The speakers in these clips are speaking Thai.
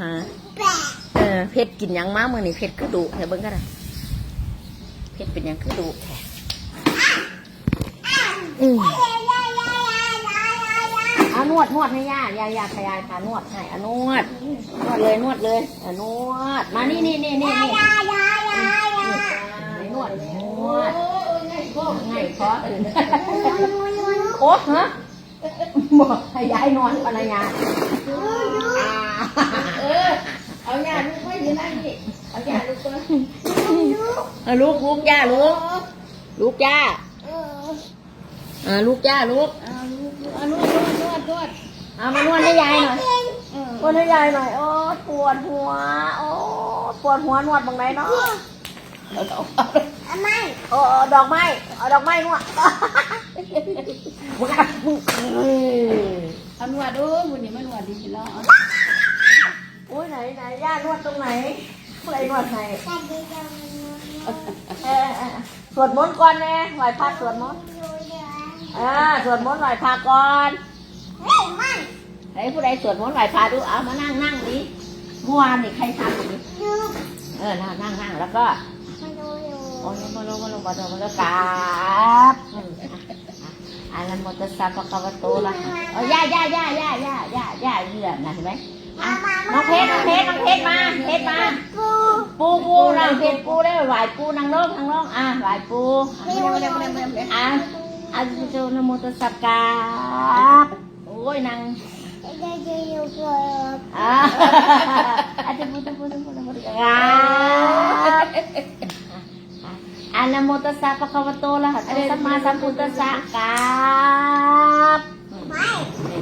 ฮะเออเพชรกินหยังมาเมื่อนี่เพชรคือดุเดี๋ยวเบิ่งกันนะเพชรเป็นหยังคือดุแท้อืมเอานวดนวดให้ย่ายายาขยายขานวดให้เอานวดนวดเลยนวดเลยเอานวด มานี่นี่นี่นี่นี่นวดนวดไงขออื่นโอ้ฮะบอกให้ยายนอนภรรยา เออ เอาหญ้าลูกไว้ที่นั่นนี่เอาหญ้าลูกก่อนเอาลูกลูกย่าลูกลูกย่าอ่าลูกย่าลูกเอาลูกเอานวดนวดนวดเอามานวดให้ยายหน่อยเออนวดให้ยายหน่อยโอ้ปวดหัวโอ้ปวดหัวนวดตรงไหนเนาะเอาเอาโอ้ดอกไม้เอาดอกไม้นวดมึงอะมึงเอ้ยเอานวดดูวันนี้มันนวดดีสิแล้วเอาโอ้ยไหนไหนย่านวดตรงไหนผู้ใดนวดให้เออเออสวดมนต์ก่อนแน่ไหวพระสวดมนต์อ่าสวดมนต์ไหวพระก่อนไหนผู้ใดสวดมนต์ไหวพระดูเอามานั่งนั่งดิเมื่อวานนี่ใครทำอย่างนี้เออนั่งนั่งนั่งแล้วก็โอ้ยมาลงมาลงมาลงมาลงกราบ อืมอะอะอันนั้นมอเตอร์ไซค์ปะกวะโตละเออย่าย่าย่าย่าย่าย่าย่าเหยื่อนะเห็นไหมอะน้องเพชรน้องเพชรน้องเพชรมาเพชรมาปูปูนางเพชรปูได้ไหวปูนางโลกนางโลกอะไหวปูไม่ได้ไม่ได้ไม่ได้ไม่ได้อะอะจูนโมตัสสะกาบโอ้ยนางอะอะจะพูดจะพูดจะพูดจะพูดกาบอะ นะโมตัสสะปะคะวะโตละหัตโตสัมมาสัมพุทธัสสะกับไม่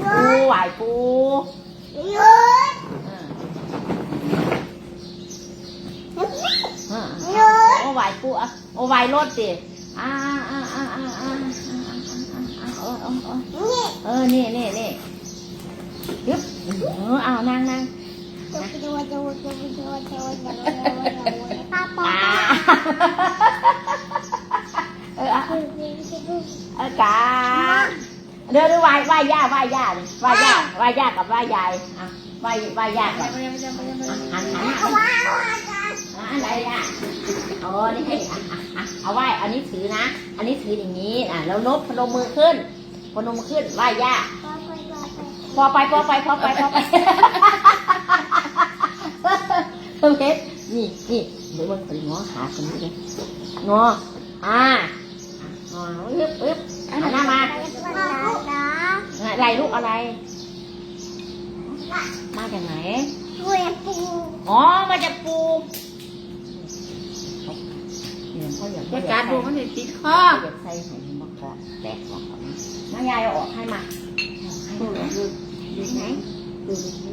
ปูไหวปูหยุดหยุดโอไหวปูอะโอไหวรถสิอ่าอ่าอ่าอ่าอ่าเออนี่นี่นี่ยึบเออเอานั่งนั่งป้าป้า เออกาเดี๋ยวเดี๋ยวไหว้ไหว้ย่าไหว้ย่าไหว้ย่าไหว้ย่ากับไหว้ยายอะไหว้ไหว้ย่ากับหันหันหันอะอะไรย่าโอ้นี่ให้เอาไหว้อันนี้ถือนะ อันนี้ถืออย่างนี้อะแล้วนบพนมมือขึ้นพนมมือขึ้นไหว้ย่าพอไปพอไปพอไปพอไปเพชรนี่นี่เดี๋ยวมันไปง้อขาคนนี้เลยงออ่างออึ๊บอึ๊บ หันหน้ามาอะไรลูกอะไร มาจากไหนอ๋อ มาจากปูเนี่ยเขาอยากจะการดูมันจะติดคออยากใส่ไข่มะกอกแตกออกก่อนนะมายายเอาออกให้มาเอาให้มาดูไหนดูดูดู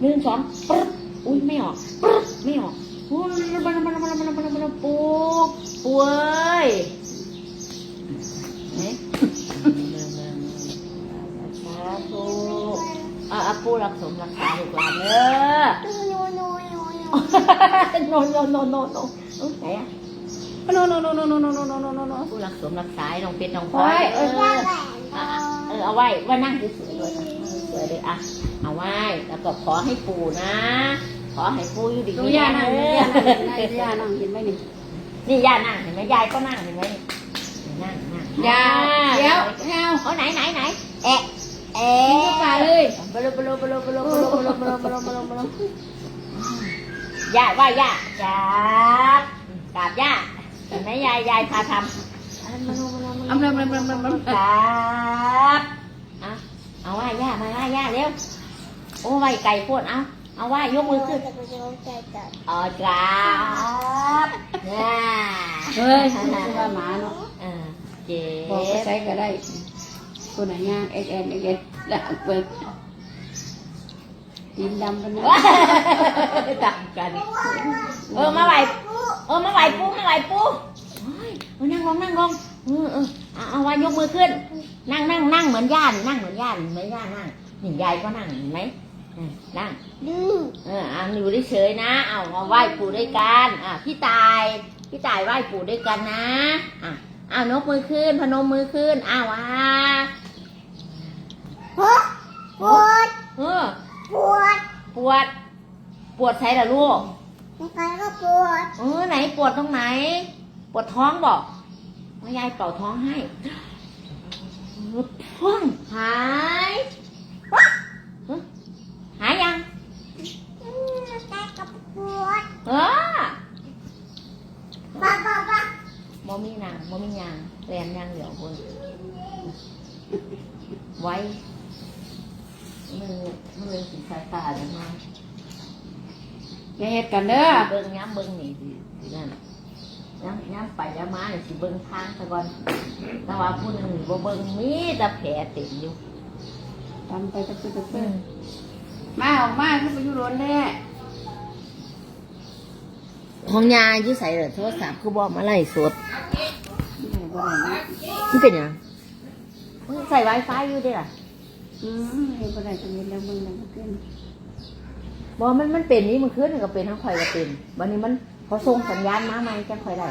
หนึ่งสองปึ๊บอุ้ยไม่ออกปึ๊บไม่ออกอุ้ยมันมันมันมันมันมันปูปูเอ้ยเนี่ยสาธุ อะอ่รักสมรักษาลูกหลาเนอะโนโนโนโนโนไหนอะโนโนโนโนโนโนโนโนโนโนโนปูรักสมรักษาน้องเพชรน้องพลอยเออเออเอาไว้ว่านั่งสวยๆเลยสวยเลยอะเอาไว้แล้วก็ขอให้ปู่นะ ขอให้ปู่อยู่ดีดูมีย่าแรงนั่งเลย่านั่งย่านั่งเห็นไหมนี่นี่ย่านั่งเห็นไหมยายก็นั่งเห็นไหมนั่งนั่งย่าเดี๋ยวแฮวเอาไหนไหนไหนแอะ แอะกินเข้าไปเลยบลูบลูบลูบลูบลูบลูบลูบลูบลูบลูย่าว่าย่าจับกราบย่าเห็นไหมยายยายพาทำอำลำลำลำลำลำครับเอาเอาว่าย่ามาว่าย่าเร็วโอ้ไว้ไก่พวดเอาเอาว่ายกมือขึ้นเออกราบน่าเฮ้ยว่าหมาเนาะเออเจ็บอกไปบใช้ก็ได้ ตัวไหนย่างเอ็นเอ็นเอ็นเอ็นด่าเปิดตีนดำกันนะตักกัน เออมาไหวเออมาไหวปูมาไหวปูเฮ้ยเออนั่งลงนั่งลงเออเออเอาเอาว่ายกมือขึ้น นั่งนั่งนั่งเหมือนย่านนั่งเหมือนย่านเหมือนย่านนั่งนี่ยายก็นั่งเห็นไหมเออนั่งเอออะอยู่เฉยๆนะ เอามาไหว้ปู่ด้วยกันอะพี่ตายพี่ตายไหว้ปู่ด้วยกันนะอะอ้าวนกมือขึ้นพนมมือขึ้นอ้าวอะ เออปปวด ปวดใส่ละลูกแล้วก็ก็ปวดเออไหนปวดตรงไหน ปวดท้องบอกแม่ยายเป่าท้องให้ปวดท้องหายฮะหายยังอืมแต่ก็ปวดเออบ้าบ้าบ้าบ่มีนางบ่มียางแลนยางเหลียวคนไว้ มือมือสีสายตาเลยมาอย่าเฮ็ดกันเด้อเบิ้งย้ำเบิ้งนี่สิสินั่นย้ำย้ำไปย้ำมาเนี่ยสิเบิ้งทางซะก่อนแต่ว่าผู้หนึงนี่บ่เบิ้งมีแต่แผลเต็มอยู่ทำไปตะปึ๊ดตะปึ๊ดมาออกมาคือไปอยู่รถแน่ของยาอยู่ใส่เลยโทรศัพท์คือบ่มาไล่สดไม่ได้บ่ได้นะมันเป็นหยังมึงใส่ Wi-Fi อยู่เด้ล่ะ อืมเห็นบ่ได้จะเห็นแล้วมึงแล้วมันขึ้นบ่มันมันเป็นนี้มันขึ้นก็เป็นทั้งข่อยก็เป็น วันนี้มันพอส่งสัญญาณมาใหม่จังข่อยได้